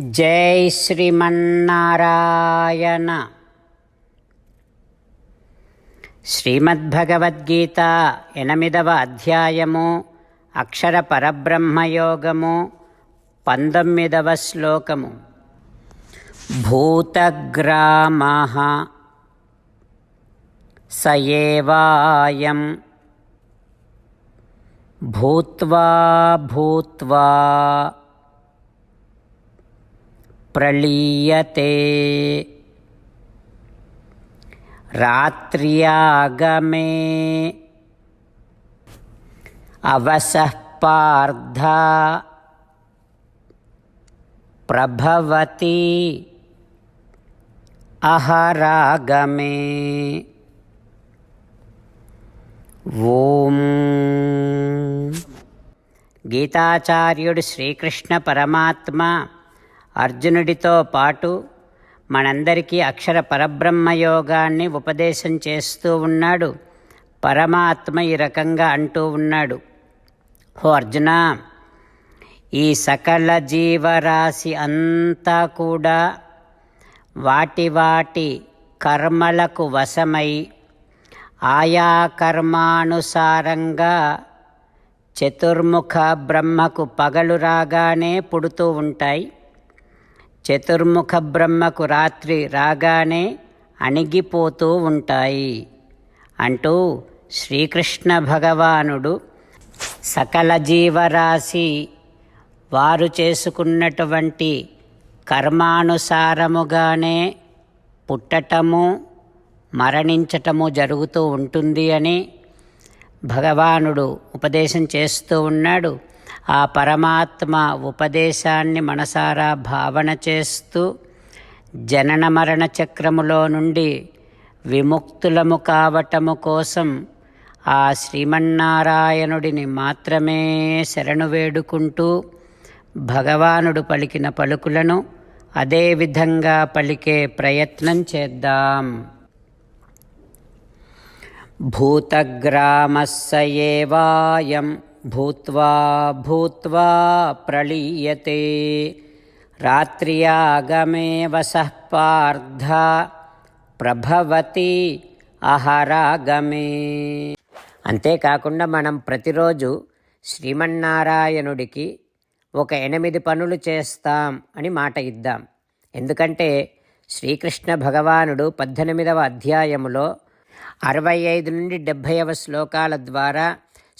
జై శ్రీమన్నారాయణ. శ్రీమద్భగవద్గీత ఎనిమిదవ అధ్యాయము అక్షర పరబ్రహ్మయోగము పంతొమ్మిదవ శ్లోకము. భూతగ్రామ సయేవాయం భూత్వా భూత్వా ప్రళీయతే. రాత్ర్యాగమే. అవసః పార్థ. ప్రభవతి. అహరాగమే. ఓం. గీతాచార్యుడు శ్రీకృష్ణ పరమాత్మ అర్జునుడితో పాటు మనందరికీ అక్షర పరబ్రహ్మ యోగాన్ని ఉపదేశం చేస్తూ ఉన్నాడు. పరమాత్మ ఈ రకంగా అంటూ ఉన్నాడు. ఓ అర్జున ఈ సకల జీవరాశి అంతా కూడా వాటి వాటి కర్మలకు వశమై ఆయా కర్మానుసారంగా చతుర్ముఖ బ్రహ్మకు పగలు రాగానే పుడుతూ ఉంటాయి. చతుర్ముఖ బ్రహ్మకు రాత్రి రాగానే అణిగిపోతూ ఉంటాయి. అంటూ శ్రీకృష్ణ భగవానుడు సకల జీవరాశి వారు చేసుకున్నటువంటి కర్మానుసారముగానే పుట్టటము మరణించటము జరుగుతూ ఉంటుంది అని భగవానుడు ఉపదేశం చేస్తూ ఉన్నాడు. ఆ పరమాత్మ ఉపదేశాన్ని మనసారా భావన చేస్తూ జనన మరణ చక్రములో నుండి విముక్తులము కావటము కోసం ఆ శ్రీమన్నారాయణుడిని మాత్రమే శరణు వేడుకుంటూ భగవానుడు పలికిన పలుకులను అదేవిధంగా పలికే ప్రయత్నం చేద్దాం. భూతగ్రామస్స భూత్వా భూత్వా ప్రళీయతే రాత్ర్యాగమే వసః ప్రభవతి అహరాగమే అంతేకాకుండా మనం ప్రతిరోజు శ్రీమన్నారాయణుడికి ఒక ఎనిమిది పనులు చేస్తాం అని మాట ఇద్దాం. ఎందుకంటే శ్రీకృష్ణ భగవానుడు పద్దెనిమిదవ అధ్యాయములో అరవై ఐదు నుండి డెబ్భైవ శ్లోకాల ద్వారా